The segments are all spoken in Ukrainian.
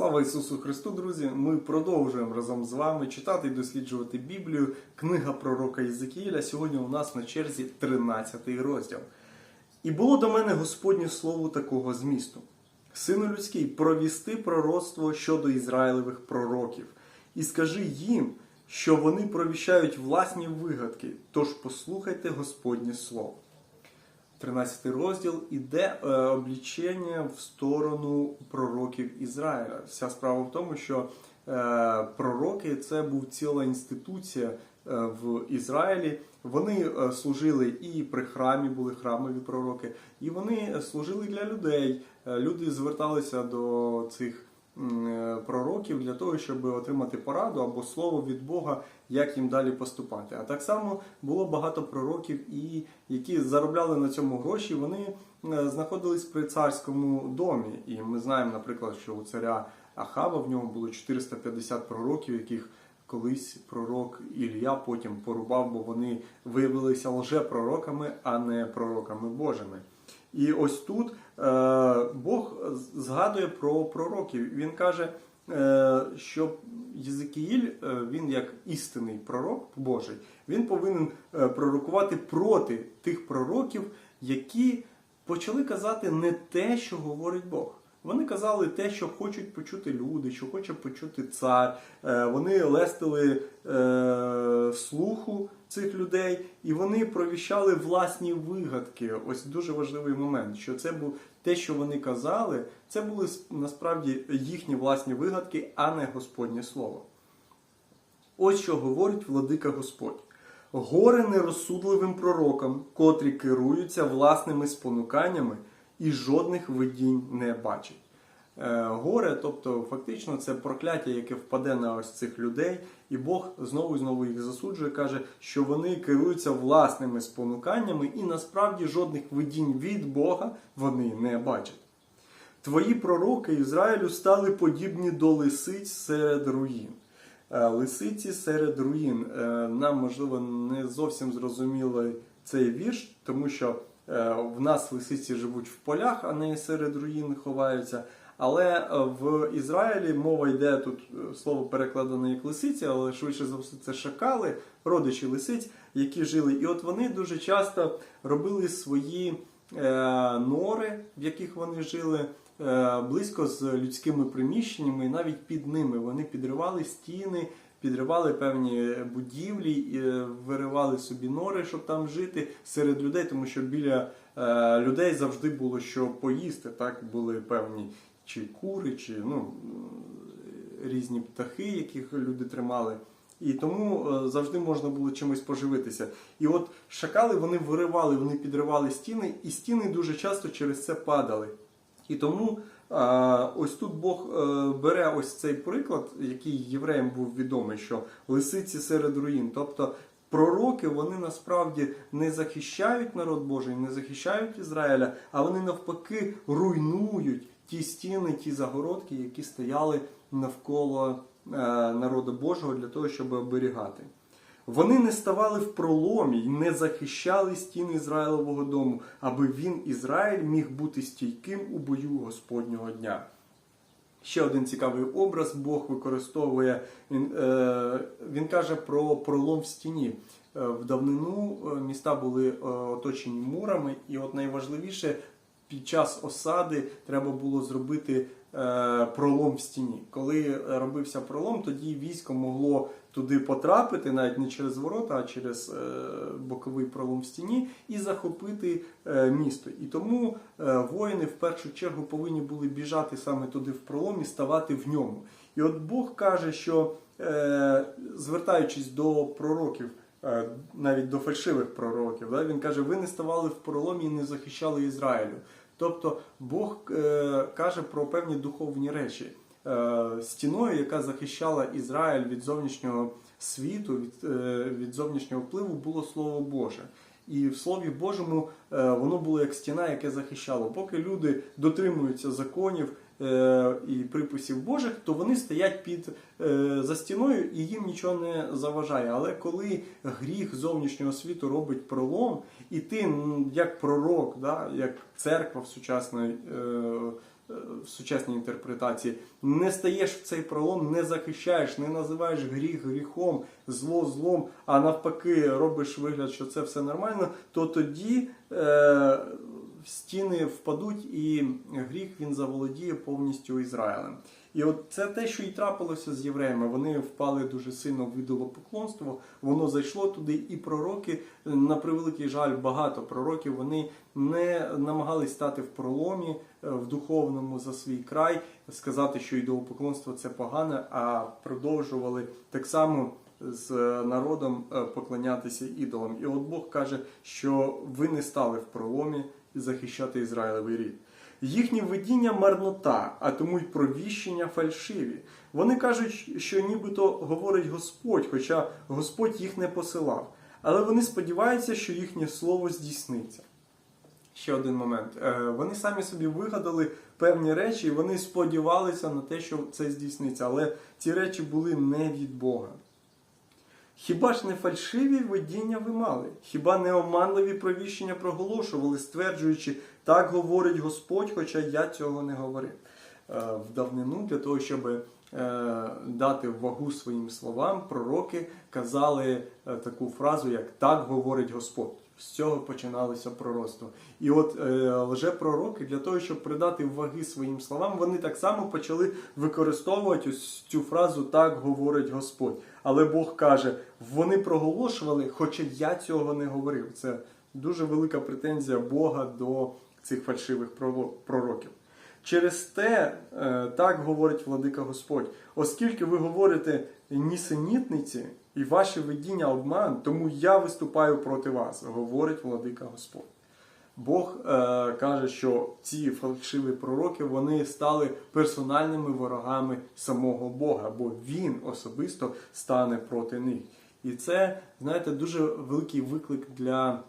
Слава Ісусу Христу, друзі! Ми продовжуємо разом з вами читати і досліджувати Біблію, книга пророка Єзекіїля. Сьогодні у нас на черзі 13 розділ. І було до мене Господнє слово такого змісту: Сину людський, провісти пророцтво щодо Ізраїлевих пророків, і скажи їм, що вони провіщають власні вигадки. Тож послухайте Господнє слово. 13 розділ іде е, облічення в сторону пророків Ізраїля. Вся справа в тому, що е, пророки це був ціла інституція е, в Ізраїлі. Вони е, служили і при храмі, були храмові пророки, і вони служили для людей. Е, Люди зверталися до цих е, пророків для того, щоб отримати пораду або слово від Бога, як їм далі поступати. А так само було багато пророків, і які заробляли на цьому гроші. Вони е, знаходились при царському домі. І ми знаємо, наприклад, що у царя Ахава в нього було 450 пророків, яких колись пророк Ілля потім порубав, бо вони виявилися лжепророками, а не пророками Божими. І ось тут е, Бог згадує про пророків. Він каже, е, що Єзекіїль, е, він як істинний пророк Божий, він повинен е, пророкувати проти тих пророків, які почали казати не те, що говорить Бог. Вони казали те, що хочуть почути люди, що хоче почути цар. Е, Вони лестили е, слуху цих людей, і вони провіщали власні вигадки. Ось дуже важливий момент, що це був те, що вони казали, це були насправді їхні власні вигадки, а не Господнє Слово. Ось що говорить владика Господь. Горе нерозсудливим пророкам, котрі керуються власними спонуканнями і жодних видінь не бачать. Е, Горе, тобто фактично це прокляття, яке впаде на ось цих людей, і Бог знову і знову їх засуджує, каже, що вони керуються власними спонуканнями, і насправді жодних видінь від Бога вони не бачать. Твої пророки Ізраїлю стали подібні до лисиць серед руїн. Е, Лисиці серед руїн. Е, Нам, можливо, не зовсім зрозумілий цей вірш, тому що в нас лисиці живуть в полях, а не серед руїн ховаються. Але е, в Ізраїлі мова йде тут е, слово перекладено як лисиці, але швидше за все це шакали, родичі лисиць, які жили. І от вони дуже часто робили свої е, нори, в яких вони жили, близько з людськими приміщеннями, і навіть під ними вони підривали стіни, підривали певні будівлі, виривали собі нори, щоб там жити серед людей, тому що біля людей завжди було що поїсти. Так були певні чи кури, чи ну, різні птахи, яких люди тримали. І тому е, завжди можна було чимось поживитися. І от шакали вони виривали, вони підривали стіни, і стіни дуже часто через це падали. І тому а, ось тут Бог е, бере ось цей приклад, який євреям був відомий, що лисиці серед руїн. Тобто пророки вони насправді не захищають народ Божий, не захищають Ізраїля, а вони навпаки руйнують ті стіни, ті загородки, які стояли навколо е, народу Божого для того, щоб оберігати. Вони не ставали в проломі й не захищали стін Ізраїлового дому, аби він, Ізраїль, міг бути стійким у бою Господнього дня. Ще один цікавий образ Бог використовує. Він, е, він каже про пролом в стіні. Е, в давнину е, міста були оточені мурами, і от найважливіше під час осади треба було зробити е, пролом в стіні. Коли робився пролом, тоді військо могло туди потрапити, навіть не через ворота, а через е, боковий пролом в стіні, і захопити е, місто. І тому е, воїни в першу чергу повинні були біжати саме туди в пролом і ставати в ньому. І от Бог каже, що е, звертаючись до пророків. е, Навіть до фальшивих пророків, він каже: ви не ставали в проломі і не захищали Ізраїлю. Тобто Бог е, каже про певні духовні речі. Е, стіною, яка захищала Ізраїль від зовнішнього світу, від, е, від зовнішнього впливу, було Слово Боже. І в Слові Божому воно було як стіна, яке захищало. Поки люди дотримуються законів і приписів Божих, то вони стоять під е, за стіною і їм нічого не заважає. Але коли гріх зовнішнього світу робить пролом, і ти, як пророк, да, як церква в сучасної. Е, е, в сучасній інтерпретації, не стаєш в цей пролом, не захищаєш, не називаєш гріх гріхом, зло злом, а навпаки, робиш вигляд, що це все нормально, то тоді е, стіни впадуть і гріх він заволодіє повністю Ізраїлем. І от це те, що і трапилося з євреями. Вони впали дуже сильно в ідолопоклонство, воно зайшло туди, і пророки, на превеликий жаль, багато пророків вони не намагались стати в проломі е, в духовному за свій край, сказати, що ідолопоклонство це погане, а продовжували так само з народом е, поклонятися ідолам. І от Бог каже, що ви не стали в проломі захищати Ізраїлевий рід. Їхнє видіння марнота, а тому й провіщення фальшиві. Вони кажуть, що нібито говорить Господь, хоча Господь їх не посилав. Але вони сподіваються, що їхнє слово здійсниться. Ще один момент. Е, Вони самі собі вигадали певні речі, і вони сподівалися на те, що це здійсниться. Але ці речі були не від Бога. Хіба ж не фальшиві видіння ви мали? Хіба не оманливі провіщення проголошували, стверджуючи, так говорить Господь, хоча я цього не говорив. Е, В давнину для того, щоб е, дати вагу своїм словам, пророки казали е, таку фразу, як так говорить Господь. З цього починалося пророцтво. І от е, лжепророки для того, щоб придати ваги своїм словам, вони так само почали використовувати ось цю фразу так говорить Господь. Але Бог каже, вони проголошували, хоча я цього не говорив. Це дуже велика претензія Бога до цих фальшивих пророків. Через те е, так говорить владика Господь, оскільки ви говорите нісенітниці і ваші видіння обман, тому я виступаю проти вас, говорить владика Господь. Бог е, каже, що ці фальшиві пророки вони стали персональними ворогами самого Бога, бо він особисто стане проти них. І це, знаєте, дуже великий виклик для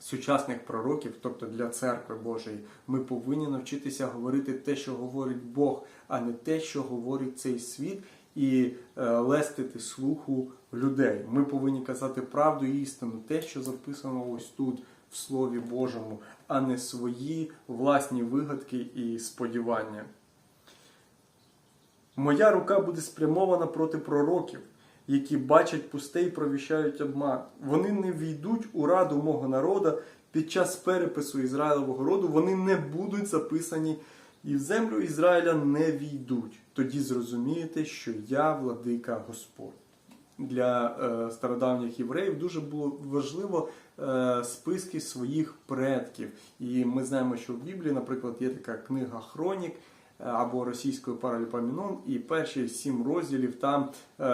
сучасних пророків, тобто для церкви Божої. Ми повинні навчитися говорити те, що говорить Бог, а не те, що говорить цей світ, і е, лестити слуху людей. Ми повинні казати правду і істину, те, що записано ось тут. В Слові Божому, а не свої власні вигадки і сподівання. Моя рука буде спрямована проти пророків, які бачать пусте і провіщають обман. Вони не війдуть у раду мого народа під час перепису Ізраїлевого роду, вони не будуть записані і в землю Ізраїля не війдуть. Тоді зрозумієте, що я владика Господь. Для е, стародавніх євреїв дуже було важливо е, списки своїх предків. І ми знаємо, що в Біблії, наприклад, є така книга Хронік е, або російською Параліпамінон, і перші сім розділів там е,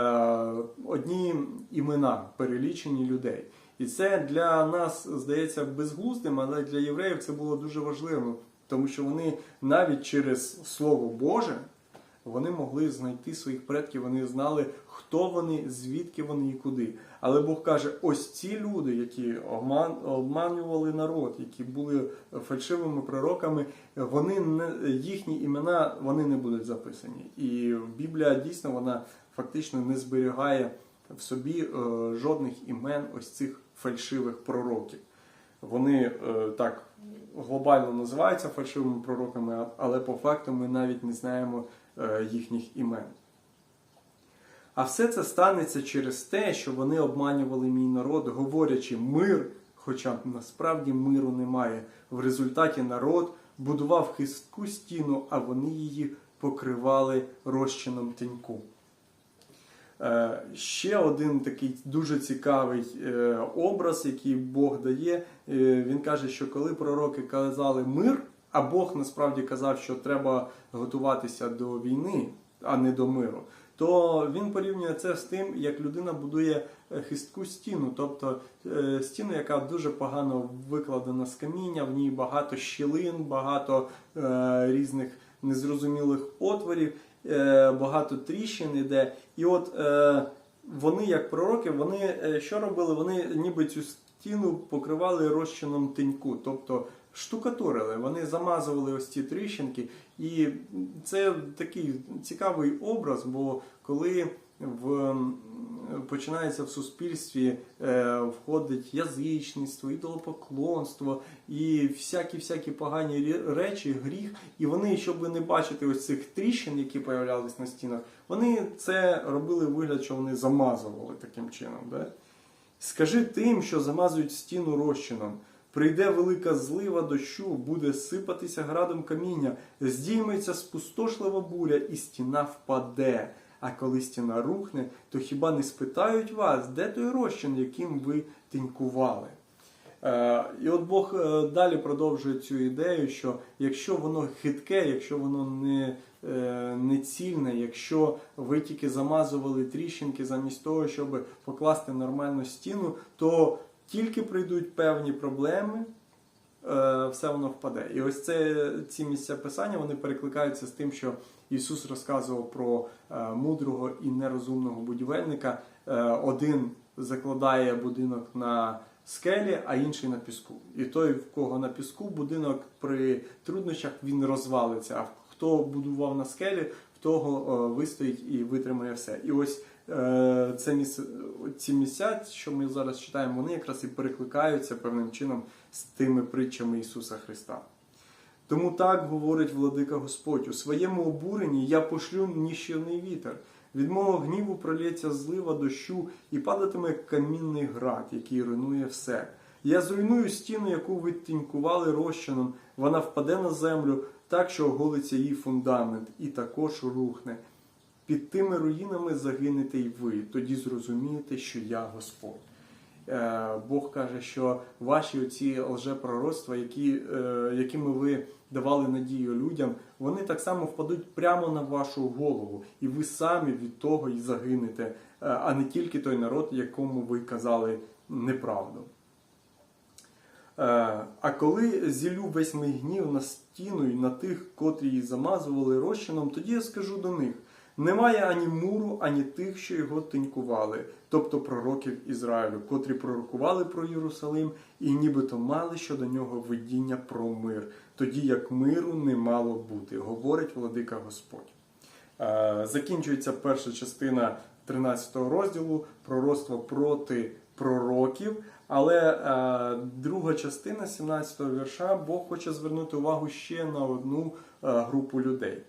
одні імена перелічені людей. І це для нас здається безглуздим, але для євреїв це було дуже важливо, тому що вони навіть через Слово Боже вони могли знайти своїх предків, вони знали, хто вони, звідки вони і куди. Але Бог каже: ось ці люди, які обман, обманювали народ, які були фальшивими пророками, вони не їхні імена вони не будуть записані. І Біблія дійсно вона фактично не зберігає в собі е, жодних імен ось цих фальшивих пророків. Вони е, так глобально називаються фальшивими пророками, але по факту ми навіть не знаємо їхніх імен. А все це станеться через те, що вони обманювали мій народ, говорячи мир, хоча насправді миру немає. В результаті народ будував хистку стіну, а вони її покривали розчином тіньку. Е, Ще один такий дуже цікавий е, образ, який Бог дає. Е, Він каже, що коли пророки казали мир, а Бог насправді казав, що треба готуватися до війни, а не до миру, то він порівнює це з тим, як людина будує е, хистку стіну, тобто е, стіну, яка дуже погано викладена з каміння, в ній багато щілин, багато е, різних незрозумілих отворів, е, багато тріщин іде. І от е, вони, як пророки, вони е, що робили? Вони ніби цю стіну покривали розчином тиньку, тобто штукатурили, вони замазували ось ці тріщинки. І це такий цікавий образ, бо коли в, починається в суспільстві, е, входить язичництво, ідолопоклонство і всякі-всякі погані речі, гріх, і вони, щоб не бачити ось цих тріщин, які появлялись на стінах, вони це робили вигляд, що вони замазували таким чином. Да? Скажи тим, що замазують стіну розчином. Прийде велика злива дощу, буде сипатися градом каміння, здійметься спустошлива буря, і стіна впаде. А коли стіна рухне, то хіба не спитають вас, де той розчин, яким ви тинькували? Е, І от Бог е, далі продовжує цю ідею, що якщо воно хитке, якщо воно не, е, не цільне, якщо ви тільки замазували тріщинки замість того, щоб покласти нормальну стіну, то тільки прийдуть певні проблеми, е, все воно впаде. І ось це ці місця писання вони перекликаються з тим, що Ісус розказував про е, мудрого і нерозумного будівельника. Е, Один закладає будинок на скелі, а інший на піску. І той, в кого на піску, будинок при труднощах він розвалиться. А хто будував на скелі, в того вистоїть і витримає все. І ось це місце, ці місця, що ми зараз читаємо, вони якраз і перекликаються певним чином з тими притчами Ісуса Христа. Тому так говорить владика Господь, у своєму обуренні я пошлю ніщівний вітер. Від мого гніву пролється злива дощу і падатиме камінний град, який руйнує все. Я зруйную стіну, яку ви тінькували розчином, вона впаде на землю так, що оголиться її фундамент, і також рухне. Під тими руїнами загинете й ви, тоді зрозумієте, що я Господь. Е, Бог каже, що ваші оці лжепророцтва, які, е, якими ви давали надію людям, вони так само впадуть прямо на вашу голову, і ви самі від того і загинете, е, а не тільки той народ, якому ви казали неправду. А коли зілю весь мій гнів на стіну і на тих, котрі її замазували розчином, тоді я скажу до них: немає ані муру, ані тих, що його тинькували, тобто пророків Ізраїлю, котрі пророкували про Єрусалим і нібито мали щодо нього видіння про мир, тоді як миру не мало бути, говорить владика Господь. Е, Закінчується перша частина 13 розділу пророцтво проти пророків. Але е, друга частина 17 вірша Бог хоче звернути увагу ще на одну е, групу людей.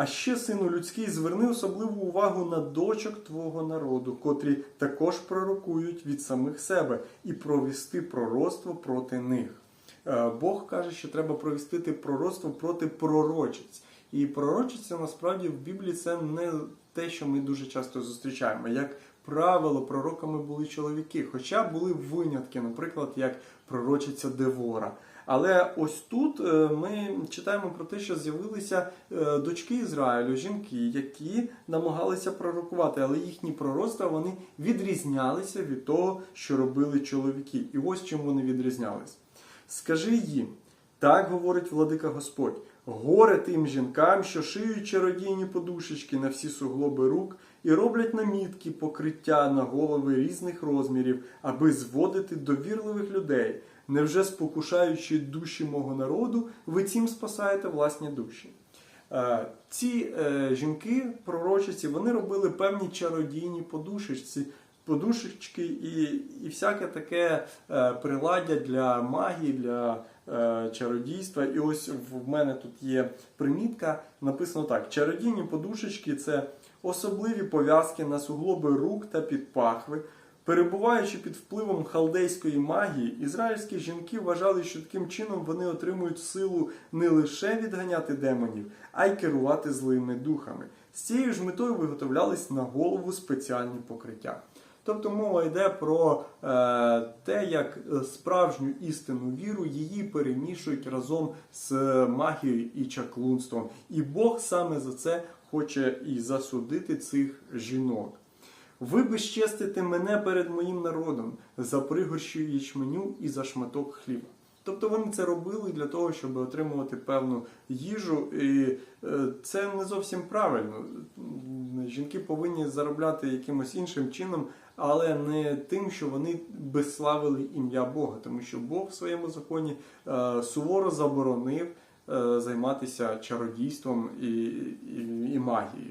А ще, сину людський, зверни особливу увагу на дочок твого народу, котрі також пророкують від самих себе, і провести пророцтво проти них. Е, Бог каже, що треба провістити пророцтво проти пророчиць. І пророчиця насправді в Біблії це не те, що ми дуже часто зустрічаємо. Як правило, пророками були чоловіки, хоча були винятки, наприклад, як пророчиця Девора. Але ось тут е, ми читаємо про те, що з'явилися е, дочки Ізраїлю, жінки, які намагалися пророкувати, але їхні пророцтва вони відрізнялися від того, що робили чоловіки. І ось чим вони відрізнялись. Скажи їм, так говорить владика Господь. Горе тим жінкам, що шиють чародійні подушечки на всі суглоби рук і роблять намітки покриття на голови різних розмірів, аби зводити довірливих людей. Невже спокушаючи душі мого народу, ви цим спасаєте власні душі? Е, Ці е, жінки, пророчиці, вони робили певні чародійні подушечці, подушечки і, і всяке таке е, приладдя для магії, для чародійства. І ось в мене тут є примітка, написано так: чародійні подушечки це особливі пов'язки на суглоби рук та підпахви. Перебуваючи під впливом халдейської магії, ізраїльські жінки вважали, що таким чином вони отримують силу не лише відганяти демонів, а й керувати злими духами. З цією ж метою виготовлялись на голову спеціальні покриття. Тобто мова йде про е, те, як справжню істинну віру її перемішують разом з магією і чаклунством. І Бог саме за це хоче і засудити цих жінок. Ви безчестите мене перед моїм народом за пригорщу ячменю і за шматок хліба. Тобто вони це робили для того, щоб отримувати певну їжу, і е, це не зовсім правильно. Жінки повинні заробляти якимось іншим чином, але не тим, що вони безславили ім'я Бога, тому що Бог в своєму законі е, суворо заборонив е, займатися чародійством і, і, і магією.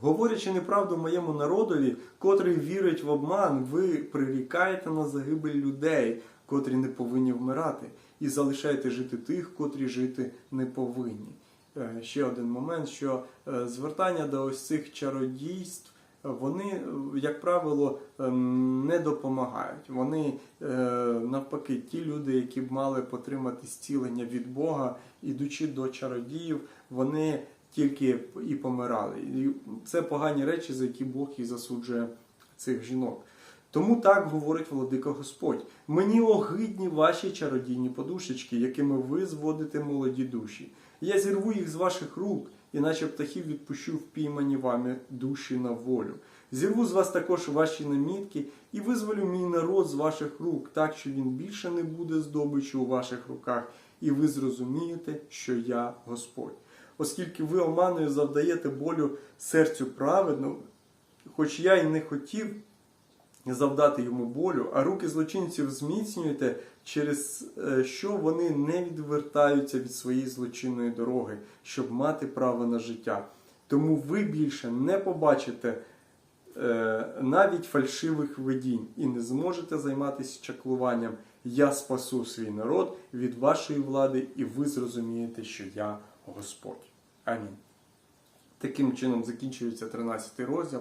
Говорячи неправду моєму народові, котрий вірить в обман, ви прирікаєте на загибель людей, котрі не повинні вмирати, і залишаєте жити тих, котрі жити не повинні. Е, Ще один момент, що е, звертання до ось цих чародійств, вони, е, як правило, ем, не допомагають. Вони навпаки, ті люди, які б мали потримати зцілення від Бога, ідучи до чародіїв, вони тільки і помирали. І це погані речі, за які Бог і засуджує цих жінок. Тому так говорить владика Господь: мені огидні ваші чародійні подушечки, якими ви зводите молоді душі. Я зірву їх з ваших рук, і наче птахів відпущу впіймані вами душі на волю. Зірву з вас також ваші намітки і визволю мій народ з ваших рук, так що він більше не буде здобичу у ваших руках, і ви зрозумієте, що я Господь. Оскільки ви оманою завдаєте болю серцю праведному, хоч я й не хотів завдати йому болю, а руки злочинців зміцнюєте, через е, що вони не відвертаються від своєї злочинної дороги, щоб мати право на життя. Тому ви більше не побачите е, навіть фальшивих видінь і не зможете займатися чаклуванням. Я спасу свій народ від вашої влади, і ви зрозумієте, що я Господь. Амінь. Таким чином закінчується 13 розділ,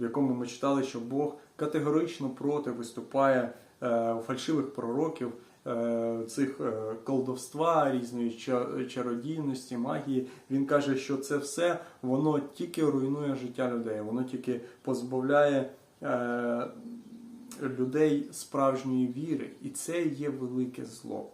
в якому ми читали, що Бог категорично проти виступає е, фальшивих пророків е, цих е, колдовства, різної чародійності, магії. Він каже, що це все воно тільки руйнує життя людей, воно тільки позбавляє людей справжньої віри, і це є велике зло.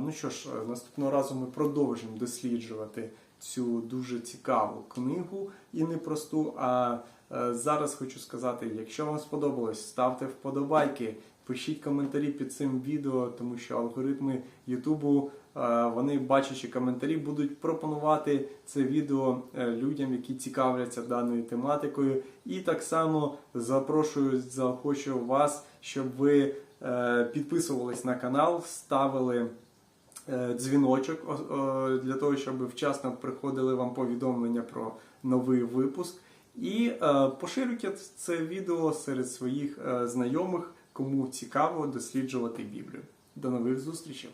Ну що ж, наступного разу ми продовжимо досліджувати цю дуже цікаву книгу і непросту. А е, зараз хочу сказати: якщо вам сподобалось, ставте вподобайки, пишіть коментарі під цим відео, тому що алгоритми Ютубу, е, вони бачачи коментарі, будуть пропонувати це відео е, людям, які цікавляться даною тематикою. І так само запрошую, заохочую вас, щоб ви підписувались на канал, ставили е, дзвіночок для того, щоб вчасно приходили вам повідомлення про новий випуск. І е, поширюйте це відео серед своїх е, знайомих, кому цікаво досліджувати Біблію. До нових зустрічей!